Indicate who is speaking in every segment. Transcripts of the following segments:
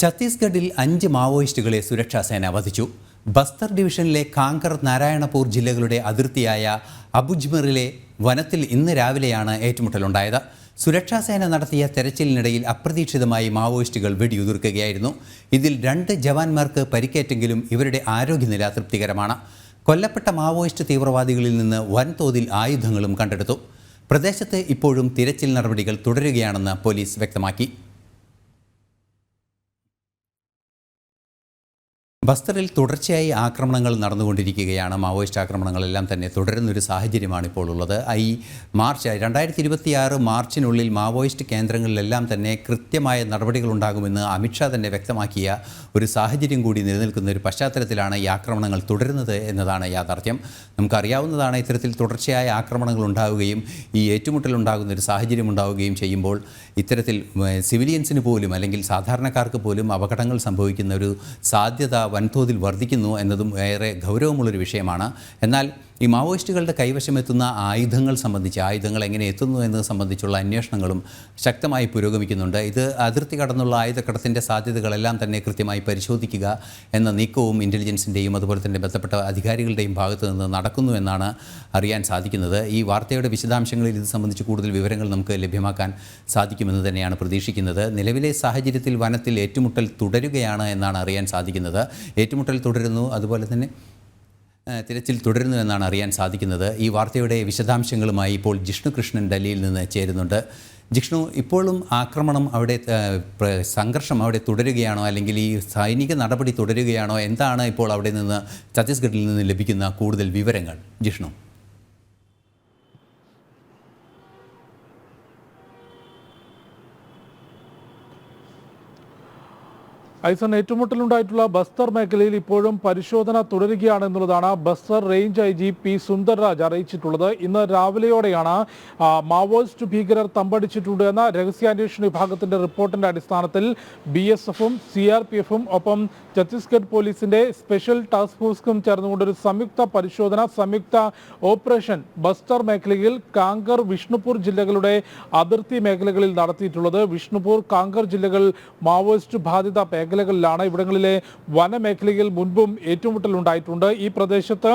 Speaker 1: ഛത്തീസ്ഗഡിൽ അഞ്ച് മാവോയിസ്റ്റുകളെ സുരക്ഷാ സേന വധിച്ചു. ബസ്തർ ഡിവിഷനിലെ കാങ്കർ നാരായണപൂർ ജില്ലകളുടെ അതിർത്തിയായ അബുജ്മറിലെ വനത്തിൽ ഇന്ന് രാവിലെയാണ് ഏറ്റുമുട്ടലുണ്ടായത്. സുരക്ഷാ സേന നടത്തിയ തെരച്ചിലിനിടയിൽ അപ്രതീക്ഷിതമായി മാവോയിസ്റ്റുകൾ വെടിയുതിർക്കുകയായിരുന്നു. ഇതിൽ രണ്ട് ജവാന്മാർക്ക് പരിക്കേറ്റെങ്കിലും ഇവരുടെ ആരോഗ്യനില തൃപ്തികരമാണ്. കൊല്ലപ്പെട്ട മാവോയിസ്റ്റ് തീവ്രവാദികളിൽ നിന്ന് വൻതോതിൽ ആയുധങ്ങളും കണ്ടെടുത്തു. പ്രദേശത്ത് ഇപ്പോഴും തിരച്ചിൽ നടപടികൾ തുടരുകയാണെന്ന് പോലീസ് വ്യക്തമാക്കി. ബസ്തറിൽ തുടർച്ചയായി ആക്രമണങ്ങൾ നടന്നുകൊണ്ടിരിക്കുകയാണ്. മാവോയിസ്റ്റ് ആക്രമണങ്ങളെല്ലാം തന്നെ തുടരുന്നൊരു സാഹചര്യമാണ് ഇപ്പോൾ ഉള്ളത്. ഈ മാർച്ച് രണ്ടായിരത്തി ഇരുപത്തിയാറ് മാർച്ചിനുള്ളിൽ മാവോയിസ്റ്റ് കേന്ദ്രങ്ങളിലെല്ലാം തന്നെ കൃത്യമായ നടപടികൾ ഉണ്ടാകുമെന്ന് അമിത്ഷാ തന്നെ വ്യക്തമാക്കിയ ഒരു സാഹചര്യം കൂടി നിലനിൽക്കുന്ന ഒരു പശ്ചാത്തലത്തിലാണ് ഈ ആക്രമണങ്ങൾ തുടരുന്നത് എന്നതാണ് യാഥാർത്ഥ്യം. നമുക്കറിയാവുന്നതാണ് ഇത്തരത്തിൽ തുടർച്ചയായ ആക്രമണങ്ങൾ ഉണ്ടാവുകയും ഈ ഏറ്റുമുട്ടൽ ഉണ്ടാകുന്ന ഒരു സാഹചര്യം ഉണ്ടാവുകയും ചെയ്യുമ്പോൾ ഇത്തരത്തിൽ സിവിലിയൻസിന് പോലും അല്ലെങ്കിൽ സാധാരണക്കാർക്ക് പോലും അപകടങ്ങൾ സംഭവിക്കുന്ന ഒരു സാധ്യത വൻതോതിൽ വർദ്ധിക്കുന്നു എന്നതും ഏറെ ഗൗരവമുള്ളൊരു വിഷയമാണ്. എന്നാൽ ഈ മാവോയിസ്റ്റുകളുടെ കൈവശമെത്തുന്ന ആയുധങ്ങൾ സംബന്ധിച്ച് ആയുധങ്ങൾ എങ്ങനെ എത്തുന്നു എന്നത് സംബന്ധിച്ചുള്ള അന്വേഷണങ്ങളും ശക്തമായി പുരോഗമിക്കുന്നുണ്ട്. ഇത് അതിർത്തി കടന്നുള്ള ആയുധക്കടത്തിന്റെ സാധ്യതകളെല്ലാം തന്നെ കൃത്യമായി പരിശോധിക്കുക എന്ന നീക്കവും ഇന്റലിജൻസിന്റെയും അതുപോലെ തന്നെ ബന്ധപ്പെട്ട അധികാരികളുടെയും ഭാഗത്തു നിന്ന് നടക്കുന്നു എന്നാണ് അറിയാൻ സാധിക്കുന്നത്. ഈ വാർത്തയുടെ വിശദാംശങ്ങളിൽ ഇത് സംബന്ധിച്ച് കൂടുതൽ വിവരങ്ങൾ നമുക്ക് ലഭ്യമാക്കാൻ സാധിക്കുമെന്ന് തന്നെയാണ് പ്രതീക്ഷിക്കുന്നത്. നിലവിലെ സാഹചര്യത്തിൽ വനത്തിൽ ഏറ്റുമുട്ടൽ തുടരുകയാണ് എന്നാണ് അറിയാൻ സാധിക്കുന്നത്. ഏറ്റുമുട്ടൽ തുടരുന്നു. അതുപോലെ തന്നെ തിരച്ചിൽ തുടരുന്നു എന്നാണ് അറിയാൻ സാധിക്കുന്നത്. ഈ വാർത്തയുടെ വിശദാംശങ്ങളുമായി ഇപ്പോൾ ജിഷ്ണു കൃഷ്ണൻ ഡൽഹിയിൽ നിന്ന് ചേരുന്നുണ്ട്. ജിഷ്ണു ഇപ്പോഴും ആക്രമണം അവിടെ സംഘർഷം അവിടെ തുടരുകയാണോ? അല്ലെങ്കിൽ ഈ സൈനിക നടപടി തുടരുകയാണോ? എന്താണ് ഇപ്പോൾ അവിടെ നിന്ന് ഛത്തീസ്ഗഡിൽ നിന്ന് ലഭിക്കുന്ന കൂടുതൽ വിവരങ്ങൾ? ജിഷ്ണു.
Speaker 2: ഐസൺ ഏറ്റുമുട്ടലുണ്ടായിട്ടുള്ള ബസ്തർ മേഖലയിൽ ഇപ്പോഴും പരിശോധന തുടരുകയാണ് എന്നുള്ളതാണ് Bastar range I G P Sundarraj അറിയിച്ചിട്ടുള്ളത്. ഇന്ന് രാവിലെയോടെയാണ് മാവോയിസ്റ്റ് ഭീകരർ തമ്പടിച്ചിട്ടുണ്ട് എന്ന രഹസ്യാന്വേഷണ വിഭാഗത്തിന്റെ റിപ്പോർട്ടിന്റെ അടിസ്ഥാനത്തിൽ ബി എസ് എഫും സി ആർ പി എഫും ഒപ്പം ഛത്തീസ്ഗഡ് പോലീസിന്റെ സ്പെഷ്യൽ ടാസ്ക് ഫോഴ്സും ചേർന്നുകൊണ്ട് ഒരു സംയുക്ത പരിശോധന സംയുക്ത ഓപ്പറേഷൻ ബസ്തർ മേഖലയിൽ കാങ്കർ വിഷ്ണുപൂർ ജില്ലകളുടെ അതിർത്തി മേഖലകളിൽ നടത്തിയിട്ടുള്ളത്. വിഷ്ണുപൂർ കാങ്കർ ജില്ലകൾ മാവോയിസ്റ്റ് ബാധിത മേഖലകളിലാണ് ഇവിടങ്ങളിലെ വനമേഖലയിൽ മുൻപും ഏറ്റുമുട്ടൽ ഉണ്ടായിട്ടുണ്ട് ഈ പ്രദേശത്ത്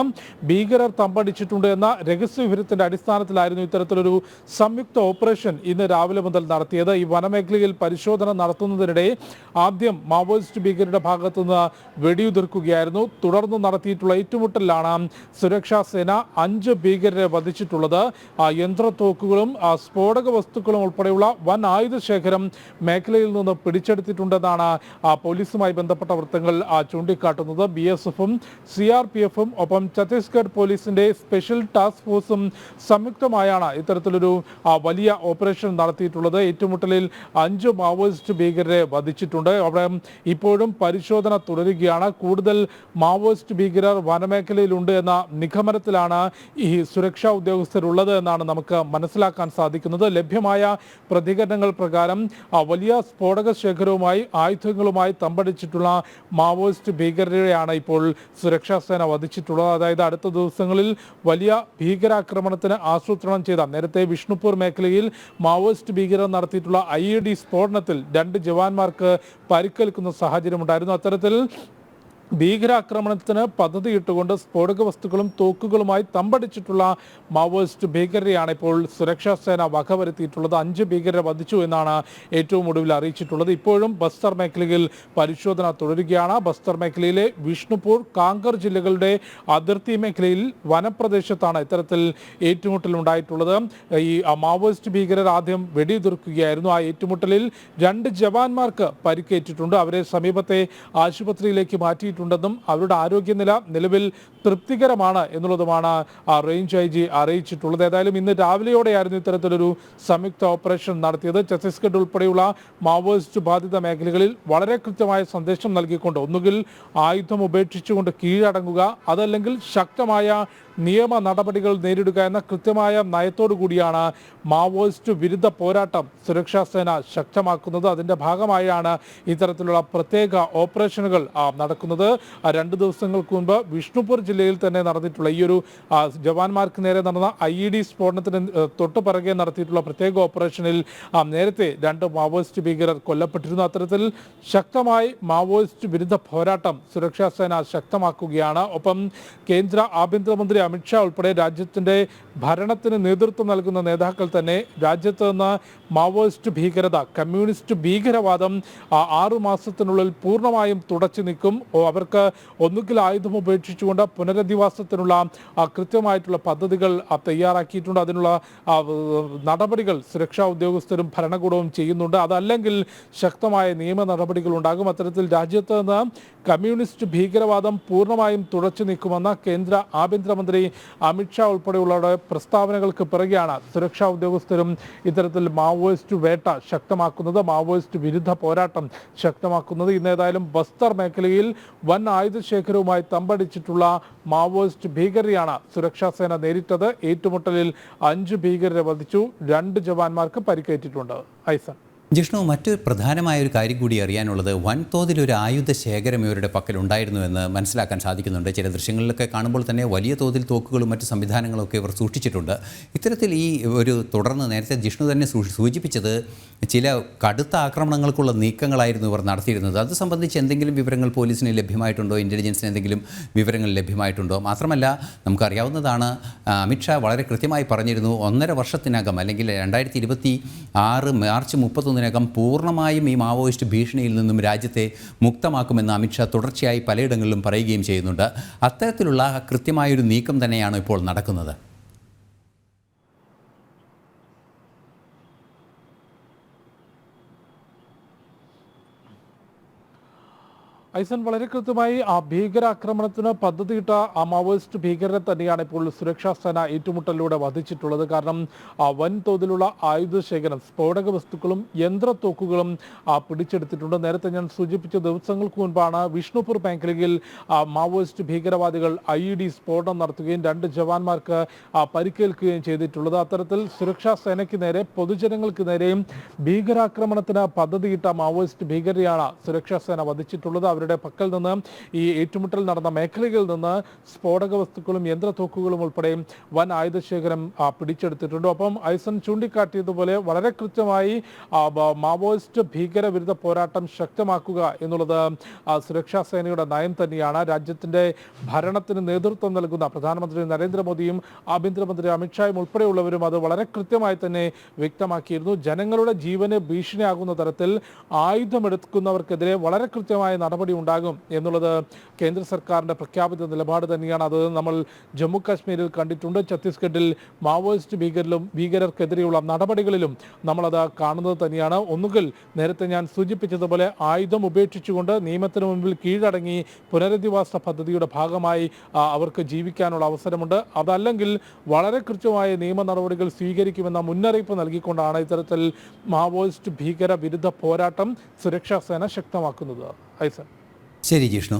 Speaker 2: ഭീകരർ തമ്പടിച്ചിട്ടുണ്ട് എന്ന രഹസ്യ വിവരത്തിന്റെ അടിസ്ഥാനത്തിലായിരുന്നു ഇത്തരത്തിലൊരു സംയുക്ത ഓപ്പറേഷൻ ഇന്ന് രാവിലെ മുതൽ നടത്തിയത്. ഈ വനമേഖലയിൽ പരിശോധന നടത്തുന്നതിനിടെ ആദ്യം മാവോയിസ്റ്റ് ഭീകരരുടെ ഭാഗത്തു നിന്ന് വെടിയുതിർക്കുകയായിരുന്നു. തുടർന്ന് നടത്തിയിട്ടുള്ള ഏറ്റുമുട്ടലിലാണ് സുരക്ഷാ സേന അഞ്ച് ഭീകരരെ വധിച്ചിട്ടുള്ളത്. യന്ത്രത്തോക്കുകളും സ്ഫോടക വസ്തുക്കളും ഉൾപ്പെടെയുള്ള വൻ ആയുധ ശേഖരം മേഖലയിൽ നിന്ന് പിടിച്ചെടുത്തിട്ടുണ്ടെന്നാണ് പോലീസുമായി ബന്ധപ്പെട്ട വൃത്തങ്ങൾ ചൂണ്ടിക്കാട്ടുന്നത് ബി എസ് എഫും സി ആർ പി എഫും ഒപ്പം ഛത്തീസ്ഗഡ് പോലീസിന്റെ സ്പെഷ്യൽ ടാസ്ക് ഫോഴ്സും സംയുക്തമായാണ് ഇത്തരത്തിലൊരു വലിയ ഓപ്പറേഷൻ നടത്തിയിട്ടുള്ളത്. ഏറ്റുമുട്ടലിൽ അഞ്ച് മാവോയിസ്റ്റ് ഭീകരരെ വധിച്ചിട്ടുണ്ട്. അവിടെ ഇപ്പോഴും പരിശോധന തുടരുകയാണ്. കൂടുതൽ മാവോയിസ്റ്റ് ഭീകരർ വനമേഖലയിലുണ്ട് എന്ന നിഗമനത്തിലാണ് ഈ സുരക്ഷാ ഉദ്യോഗസ്ഥരുള്ളത് എന്നാണ് നമുക്ക് മനസ്സിലാക്കാൻ സാധിക്കുന്നത്. ലഭ്യമായ പ്രതികരണങ്ങൾ പ്രകാരം വലിയ സ്ഫോടക ശേഖരവുമായി ആയുധങ്ങളുമായി തമ്പടിച്ചിട്ടുള്ള മാവോയിസ്റ്റ് ഭീകരരെയാണ് ഇപ്പോൾ സുരക്ഷാ സേന വധിച്ചിട്ടുള്ളത്. അതായത് അടുത്ത ദിവസങ്ങളിൽ വലിയ ഭീകരാക്രമണത്തിന് ആസൂത്രണം ചെയ്ത നേരത്തെ വിഷ്ണുപൂർ മേഖലയിൽ മാവോയിസ്റ്റ് ഭീകരർ നടത്തിയിട്ടുള്ള ഐ സ്ഫോടനത്തിൽ രണ്ട് ജവാന്മാർക്ക് പരിക്കേൽക്കുന്ന സാഹചര്യമുണ്ടായിരുന്നു. അത്തരത്തിൽ ഭീകരാക്രമണത്തിന് പദ്ധതിയിട്ടുകൊണ്ട് സ്ഫോടക വസ്തുക്കളും തോക്കുകളുമായി തമ്പടിച്ചിട്ടുള്ള മാവോയിസ്റ്റ് ഭീകരരെയാണ് ഇപ്പോൾ സുരക്ഷാ സേന വകവരുത്തിയിട്ടുള്ളത്. അഞ്ച് ഭീകരരെ വധിച്ചു എന്നാണ് ഏറ്റവും ഒടുവിൽ അറിയിച്ചിട്ടുള്ളത്. ഇപ്പോഴും ബസ്തർ മേഖലയിൽ പരിശോധന തുടരുകയാണ്. ബസ്തർ മേഖലയിലെ വിഷ്ണുപൂർ കാങ്കർ ജില്ലകളുടെ അതിർത്തി മേഖലയിൽ വനപ്രദേശത്താണ് ഇത്തരത്തിൽ ഏറ്റുമുട്ടൽ ഉണ്ടായിട്ടുള്ളത് ഈ മാവോയിസ്റ്റ് ഭീകരർ ആദ്യം വെടിയുതിർക്കുകയായിരുന്നു. ആ ഏറ്റുമുട്ടലിൽ രണ്ട് ജവാന്മാർക്ക് പരിക്കേറ്റിട്ടുണ്ട്. അവരെ സമീപത്തെ ആശുപത്രിയിലേക്ക് മാറ്റിയിട്ടുണ്ടെന്നും അവരുടെ ആരോഗ്യനില നിലവിൽ തൃപ്തികരമാണ് എന്നുള്ളതുമാണ് റേഞ്ച് ഐ ജി അറിയിച്ചിട്ടുള്ളത്. ഏതായാലും ഇന്ന് രാവിലെയോടെയായിരുന്നു ഇത്തരത്തിലൊരു സംയുക്ത ഓപ്പറേഷൻ നടത്തിയത്. ഛത്തീസ്ഗഡ് ഉൾപ്പെടെയുള്ള മാവോയിസ്റ്റ് ബാധിത മേഖലകളിൽ വളരെ കൃത്യമായ സന്ദേശം നൽകിക്കൊണ്ട് ഒന്നുകിൽ ആയുധം ഉപേക്ഷിച്ചുകൊണ്ട് കീഴടങ്ങുക അതല്ലെങ്കിൽ ശക്തമായ നിയമ നടപടികൾ നേരിടുക എന്ന കൃത്യമായ നയത്തോടു കൂടിയാണ് മാവോയിസ്റ്റ് വിരുദ്ധ പോരാട്ടം സുരക്ഷാ സേന ശക്തമാക്കുന്നത്. അതിന്റെ ഭാഗമായാണ് ഇത്തരത്തിലുള്ള പ്രത്യേക ഓപ്പറേഷനുകൾ നടക്കുന്നത്. രണ്ട് ദിവസങ്ങൾക്ക് മുൻപ് വിഷ്ണുപൂർ ജില്ലയിൽ തന്നെ നടന്നിട്ടുള്ള ഈ ഒരു ജവാന്മാർക്ക് നേരെ നടന്ന ഐ ഇ ഡി സ്ഫോടനത്തിന് തൊട്ട് പിറകെ നടത്തിയിട്ടുള്ള പ്രത്യേക ഓപ്പറേഷനിൽ നേരത്തെ രണ്ട് മാവോയിസ്റ്റ് ഭീകരർ കൊല്ലപ്പെട്ടിരുന്നു. അത്തരത്തിൽ ശക്തമായി മാവോയിസ്റ്റ് വിരുദ്ധ പോരാട്ടം സുരക്ഷാ സേന ശക്തമാക്കുകയാണ്. ഒപ്പം കേന്ദ്ര ആഭ്യന്തരമന്ത്രി അമിത്ഷാ ഉൾപ്പെടെ രാജ്യത്തിന്റെ ഭരണത്തിന് നേതൃത്വം നൽകുന്ന നേതാക്കൾ തന്നെ രാജ്യത്ത് നിന്ന് മാവോയിസ്റ്റ് ഭീകരത കമ്മ്യൂണിസ്റ്റ് ഭീകരവാദം ആറു മാസത്തിനുള്ളിൽ പൂർണമായും തുടച്ചു നിൽക്കും അവർക്ക് ഒന്നുകിൽ ആയുധം ഉപേക്ഷിച്ചുകൊണ്ട് പുനരധിവാസത്തിനുള്ള കൃത്യമായിട്ടുള്ള പദ്ധതികൾ തയ്യാറാക്കിയിട്ടുണ്ട്. അതിനുള്ള നടപടികൾ സുരക്ഷാ ഉദ്യോഗസ്ഥരും ഭരണകൂടവും ചെയ്യുന്നുണ്ട്. അതല്ലെങ്കിൽ ശക്തമായ നിയമ നടപടികൾ ഉണ്ടാകും. അത്തരത്തിൽ രാജ്യത്ത് നിന്ന് കമ്മ്യൂണിസ്റ്റ് ഭീകരവാദം പൂർണമായും തുടച്ചു നീക്കുമെന്ന കേന്ദ്ര ആഭ്യന്തരമന്ത്രി അമിത്ഷാ ഉൾപ്പെടെയുള്ളവരുടെ പ്രസ്താവനകൾക്ക് പിറകെയാണ് സുരക്ഷാ ഉദ്യോഗസ്ഥരും ഇത്തരത്തിൽ മാവോയിസ്റ്റ് വേട്ട ശക്തമാക്കുന്നത് മാവോയിസ്റ്റ് വിരുദ്ധ പോരാട്ടം ശക്തമാക്കുന്നത്. ഇന്ന് ഏതായാലും ബസ്തർ മേഖലയിൽ വൻ ആയുധശേഖരവുമായി തമ്പടിച്ചിട്ടുള്ള മാവോയിസ്റ്റ് ഭീകരരെയാണ് സുരക്ഷാ സേന നേരിട്ടത്. ഏറ്റുമുട്ടലിൽ അഞ്ച് ഭീകരരെ വധിച്ചു. രണ്ട് ജവാന്മാർക്ക് പരിക്കേറ്റിട്ടുണ്ട്. ഐസൻ
Speaker 1: ജിഷ്ണു മറ്റൊരു പ്രധാനമായ ഒരു കാര്യം കൂടി അറിയാനുള്ളത് വൻതോതിൽ ഒരു ആയുധ ശേഖരം ഇവരുടെ എന്ന് മനസ്സിലാക്കാൻ സാധിക്കുന്നുണ്ട്. ചില ദൃശ്യങ്ങളിലൊക്കെ കാണുമ്പോൾ തന്നെ വലിയ തോതിൽ തോക്കുകളും മറ്റ് സംവിധാനങ്ങളൊക്കെ ഇവർ സൂക്ഷിച്ചിട്ടുണ്ട്. ഇത്തരത്തിൽ ഈ ഒരു തുടർന്ന് നേരത്തെ ജിഷ്ണു തന്നെ സൂചിപ്പിച്ചത് ചില കടുത്ത ആക്രമണങ്ങൾക്കുള്ള നീക്കങ്ങളായിരുന്നു ഇവർ നടത്തിയിരുന്നത്. അത് സംബന്ധിച്ച് എന്തെങ്കിലും വിവരങ്ങൾ പോലീസിന് ലഭ്യമായിട്ടുണ്ടോ? ഇന്റലിജൻസിന് എന്തെങ്കിലും വിവരങ്ങൾ ലഭ്യമായിട്ടുണ്ടോ? മാത്രമല്ല നമുക്കറിയാവുന്നതാണ് അമിത്ഷാ വളരെ കൃത്യമായി പറഞ്ഞിരുന്നു ഒന്നര വർഷത്തിനകം അല്ലെങ്കിൽ രണ്ടായിരത്തി ഇരുപത്തി ആറ് മുപ്പത്തൊന്നിനകം പൂർണമായും ഈ മാവോയിസ്റ്റ് ഭീഷണിയിൽ നിന്നും രാജ്യത്തെ മുക്തമാക്കുമെന്ന് അമിത്ഷാ തുടർച്ചയായി പലയിടങ്ങളിലും പറയുകയും ചെയ്യുന്നുണ്ട്. അത്തരത്തിലുള്ള കൃത്യമായൊരു നീക്കം തന്നെയാണ് ഇപ്പോൾ നടക്കുന്നത്.
Speaker 2: ഐസൻ വളരെ കൃത്യമായി ആ ഭീകരാക്രമണത്തിന് പദ്ധതിയിട്ട ആ മാവോയിസ്റ്റ് ഭീകരരെ തന്നെയാണ് ഇപ്പോൾ സുരക്ഷാ സേന ഏറ്റുമുട്ടലിലൂടെ വധിച്ചിട്ടുള്ളത്. കാരണം ആ വൻതോതിലുള്ള ആയുധ ശേഖരം സ്ഫോടക വസ്തുക്കളും യന്ത്രത്തോക്കുകളും ആ പിടിച്ചെടുത്തിട്ടുണ്ട്. നേരത്തെ ഞാൻ സൂചിപ്പിച്ച ദിവസങ്ങൾക്ക് മുൻപാണ് വിഷ്ണുപൂർ മേഖലയിൽ മാവോയിസ്റ്റ് ഭീകരവാദികൾ ഐ ഇ ഡി സ്ഫോടനം നടത്തുകയും രണ്ട് ജവാന്മാർക്ക് പരിക്കേൽക്കുകയും ചെയ്തിട്ടുള്ളത്. അത്തരത്തിൽ സുരക്ഷാ സേനയ്ക്ക് നേരെ പൊതുജനങ്ങൾക്ക് നേരെയും ഭീകരാക്രമണത്തിന് പദ്ധതിയിട്ട മാവോയിസ്റ്റ് ഭീകരരെയാണ് സുരക്ഷാ സേന വധിച്ചിട്ടുള്ളത്. അവരുടെ പക്കൽ നിന്ന് ഈ ഏറ്റുമുട്ടൽ നടന്ന മേഖലകളിൽ നിന്ന് സ്ഫോടക വസ്തുക്കളും യന്ത്രത്തോക്കുകളും ഉൾപ്പെടെ വൻ ആയുധശേഖരം പിടിച്ചെടുത്തിട്ടുണ്ട്. ഒപ്പം ഐസൺ ചൂണ്ടിക്കാട്ടിയതുപോലെ വളരെ കൃത്യമായി മാവോയിസ്റ്റ് ഭീകരവിരുദ്ധ പോരാട്ടം ശക്തമാക്കുക എന്നുള്ളത് സുരക്ഷാ സേനയുടെ നയം തന്നെയാണ്. രാജ്യത്തിന്റെ ഭരണത്തിന് നേതൃത്വം നൽകുന്ന പ്രധാനമന്ത്രി നരേന്ദ്രമോദിയും ആഭ്യന്തരമന്ത്രി അമിത്ഷായും ഉൾപ്പെടെയുള്ളവരും അത് വളരെ കൃത്യമായി തന്നെ വ്യക്തമാക്കിയിരുന്നു. ജനങ്ങളുടെ ജീവന് ഭീഷണിയാകുന്ന തരത്തിൽ ആയുധമെടുക്കുന്നവർക്കെതിരെ വളരെ കൃത്യമായ നടപടി ഉണ്ടാകും എന്നുള്ളത് കേന്ദ്ര സർക്കാരിന്റെ പ്രഖ്യാപിത നിലപാട് തന്നെയാണ്. അത് നമ്മൾ ജമ്മു കാശ്മീരിൽ കണ്ടിട്ടുണ്ട്. ഛത്തീസ്ഗഡിൽ മാവോയിസ്റ്റ് ഭീകരിലും ഭീകരർക്കെതിരെയുള്ള നടപടികളിലും നമ്മളത് കാണുന്നത് തന്നെയാണ്. ഒന്നുകിൽ നേരത്തെ ഞാൻ സൂചിപ്പിച്ചതുപോലെ ആയുധം ഉപേക്ഷിച്ചുകൊണ്ട് നിയമത്തിന് മുമ്പിൽ കീഴടങ്ങി പുനരധിവാസ പദ്ധതിയുടെ ഭാഗമായി അവർക്ക് ജീവിക്കാനുള്ള അവസരമുണ്ട്. അതല്ലെങ്കിൽ വളരെ കൃത്യമായ നിയമ നടപടികൾ സ്വീകരിക്കുമെന്ന മുന്നറിയിപ്പ് നൽകിക്കൊണ്ടാണ് ഇത്തരത്തിൽ മാവോയിസ്റ്റ് ഭീകര വിരുദ്ധ പോരാട്ടം സുരക്ഷാ സേന ശക്തമാക്കുന്നത്. ഐസൻ.
Speaker 1: ശരി ജിഷ്ണു.